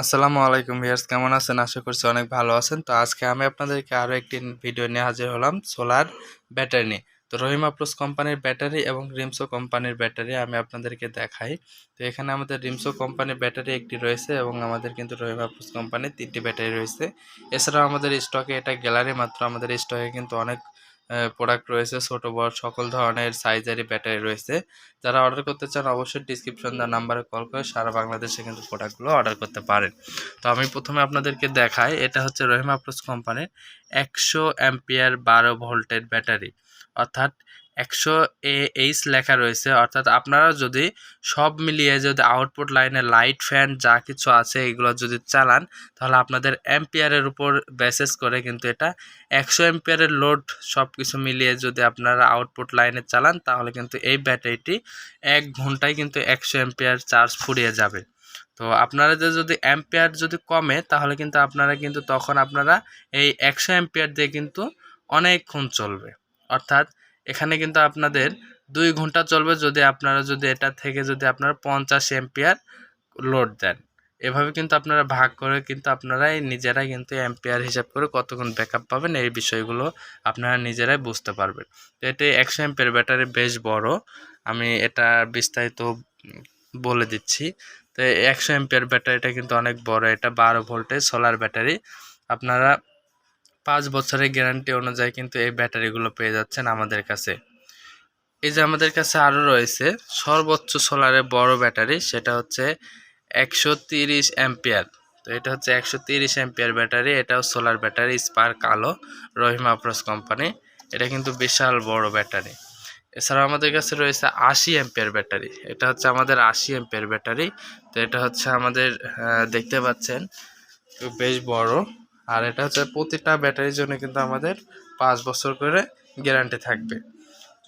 আসসালামু আলাইকুম ভিয়ার্স কেমন আছেন? আশা করছি অনেক ভালো আছেন। তো আজকে আমি আপনাদেরকে আরও একটি ভিডিও নিয়ে হাজির হলাম সোলার ব্যাটারি নিয়ে। তো রহিমা প্লাস কোম্পানির ব্যাটারি এবং রিমসো কোম্পানির ব্যাটারি আমি আপনাদেরকে দেখাই। তো এখানে আমাদের রিমসো কোম্পানির ব্যাটারি একটি রয়েছে এবং আমাদের কিন্তু রহিমা প্লাস কোম্পানির তিনটি ব্যাটারি রয়েছে। এছাড়াও আমাদের স্টকে এটা গ্যালারি, মাত্র আমাদের স্টকে কিন্তু অনেক প্রোডাক্ট রয়েছে, ছোটো, বড়, সকল ধরনের সাইজেরই ব্যাটারি রয়েছে। যারা অর্ডার করতে চান, অবশ্যই ডিসক্রিপশন দেওয়ার নাম্বারে কল করে সারা বাংলাদেশে কিন্তু প্রোডাক্টগুলো অর্ডার করতে পারেন। তো আমি প্রথমে আপনাদেরকে দেখাই, এটা হচ্ছে রহিমা প্লাস কোম্পানির একশো অ্যাম্পিয়ার বারো ভোল্টের ব্যাটারি অর্থাৎ একশো এইচ লেখা রয়েছে। অর্থাৎ আপনারা যদি সব মিলিয়ে যদি আউটপুট লাইনে লাইট ফ্যান যা কিছু আছে এগুলো যদি চালান, তাহলে আপনাদের অ্যাম্পিয়ারের উপর বেসেস করে কিন্তু এটা একশো অ্যাম্পিয়ারের লোড সব কিছু মিলিয়ে যদি আপনারা আউটপুট লাইনে চালান, তাহলে কিন্তু এই ব্যাটারিটি এক ঘন্টায় কিন্তু একশো অ্যাম্পিয়ার চার্জ ফুরিয়ে যাবে। তো আপনারা যদি অ্যাম্পিয়ার যদি কমে, তাহলে কিন্তু আপনারা কিন্তু তখন আপনারা এই একশো অ্যাম্পিয়ার দিয়ে কিন্তু অনেকক্ষণ চলবে। অর্থাৎ এখানে কিন্তু আপনাদের দুই ঘণ্টা চলবে যদি আপনারা যদি এটা থেকে যদি আপনারা পঞ্চাশ এম্পিয়ার লোড দেন। এভাবে কিন্তু আপনারা ভাগ করে কিন্তু আপনারাই নিজেরাই কিন্তু এম্পিয়ার হিসাব করে কতক্ষণ ব্যাকআপ পাবেন এই বিষয়গুলো আপনারা নিজেরাই বুঝতে পারবেন। তো এটি একশো এম্পিয়ার ব্যাটারি বেশ বড়। আমি এটা বিস্তারিত বলে দিচ্ছি। তো একশো এম্পিয়ার ব্যাটারিটা কিন্তু অনেক বড়। এটা বারো ভোল্টের সোলার ব্যাটারি আপনারা পাঁচ বছরের গ্যারান্টি অনুযায়ী কিন্তু এই ব্যাটারিগুলো পেয়ে যাচ্ছেন আমাদের কাছে। এই যে আমাদের কাছে আরও রয়েছে সর্বোচ্চ সোলারের বড় ব্যাটারি, সেটা হচ্ছে একশো তিরিশ অ্যাম্পিয়ার। তো এটা হচ্ছে একশো তিরিশ অ্যাম্পিয়ার ব্যাটারি, এটাও সোলার ব্যাটারি, স্পার্ক আলো রহিমা আপ্রস কোম্পানি। এটা কিন্তু বিশাল বড় ব্যাটারি। এছাড়াও আমাদের কাছে রয়েছে আশি অ্যাম্পিয়ার ব্যাটারি। এটা হচ্ছে আমাদের আশি অ্যাম্পিয়ার ব্যাটারি। তো এটা হচ্ছে আমাদের দেখতে পাচ্ছেন বেশ বড়। আর এটা হচ্ছে প্রতিটা ব্যাটারির জন্য কিন্তু আমাদের পাঁচ বছর করে গ্যারান্টি থাকবে।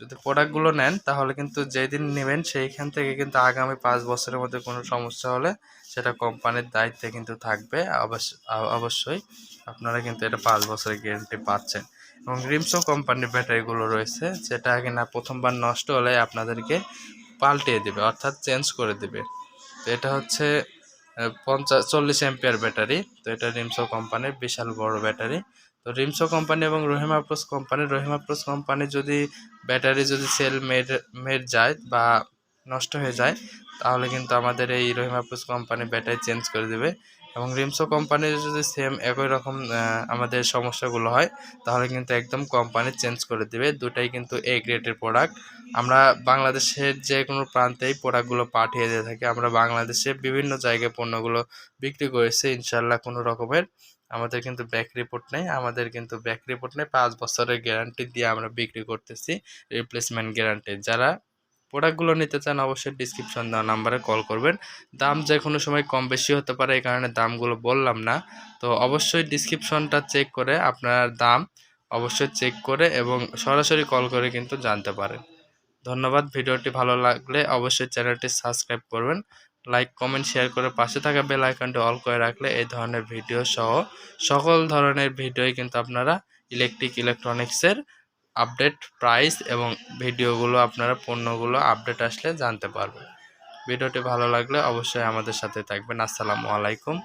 যদি প্রোডাক্টগুলো নেন, তাহলে কিন্তু যেদিন নেবেন, সেইখান থেকে কিন্তু আগামী পাঁচ বছরের মধ্যে কোনো সমস্যা হলে সেটা কোম্পানির দায়িত্বে কিন্তু থাকবে। অবশ্য অবশ্যই আপনারা কিন্তু এটা পাঁচ বছরের গ্যারান্টি পাচ্ছেন। এবং রিমসো কোম্পানির ব্যাটারিগুলো রয়েছে, যেটা কিনা প্রথমবার নষ্ট হলে আপনাদেরকে পাল্টিয়ে দেবে, অর্থাৎ চেঞ্জ করে দেবে। তো এটা হচ্ছে পঞ্চাশ, চল্লিশ এম্পিয়ার ব্যাটারি তো এটা রিমসো কোম্পানির বিশাল বড় ব্যাটারি তো রিমসো কোম্পানি এবং রহিমা প্রোস কোম্পানি রহিমা প্রোস কোম্পানি যদি ব্যাটারি যদি সেল মেড মেড যায় বা নষ্ট হয়ে যায়, তাহলে কিন্তু আমাদের এই রহিমা প্রোস কোম্পানি ব্যাটারি চেঞ্জ করে দেবে। এবং রিমসো কোম্পানির যদি সেম একই রকম আমাদের সমস্যাগুলো হয়, তাহলে কিন্তু একদম কোম্পানি চেঞ্জ করে দেবে। দুটাই কিন্তু এ গ্রেডের প্রোডাক্ট আমরা বাংলাদেশের যে কোনো প্রান্তেই প্রোডাক্টগুলো পাঠিয়ে দিয়ে থাকি। আমরা বাংলাদেশে বিভিন্ন জায়গায় পণ্যগুলো বিক্রি করেছি। ইনশাল্লাহ কোনো রকমের আমাদের কিন্তু ব্যাক রিপোর্ট নেই। আমাদের কিন্তু ব্যাক রিপোর্ট নেই। পাঁচ বছরের গ্যারান্টি দিয়ে আমরা বিক্রি করতেছি। রিপ্লেসমেন্ট গ্যারান্টি যারা প্রোডাক্টগুলো নিতে চান, অবশ্যই ডিসক্রিপশন দেওয়া নাম্বারে কল করবেন। দাম যে কোনো সময় কম বেশি হতে পারে, এই কারণে দামগুলো বললাম না। তো অবশ্যই ডিসক্রিপশনটা চেক করে আপনার দাম অবশ্যই চেক করে এবং সরাসরি কল করে কিন্তু জানতে পারেন। ধন্যবাদ, ভিডিওটি ভালো লাগলে অবশ্যই চ্যানেলটি সাবস্ক্রাইব করবেন। লাইক কমেন্ট শেয়ার করে পাশে থাকা বেল আইকনটি অল করে রাখলে এই ধরনের ভিডিও সহ সকল ধরনের ভিডিওই কিন্তু আপনারা ইলেকট্রিক ইলেকট্রনিক্সের আপডেট প্রাইস এবং ভিডিওগুলো, আপনারা পণ্যগুলো আপডেট আসলে জানতে পারবেন। ভিডিওটি ভালো লাগলে অবশ্যই আমাদের সাথে থাকবেন। আসসালামু আলাইকুম।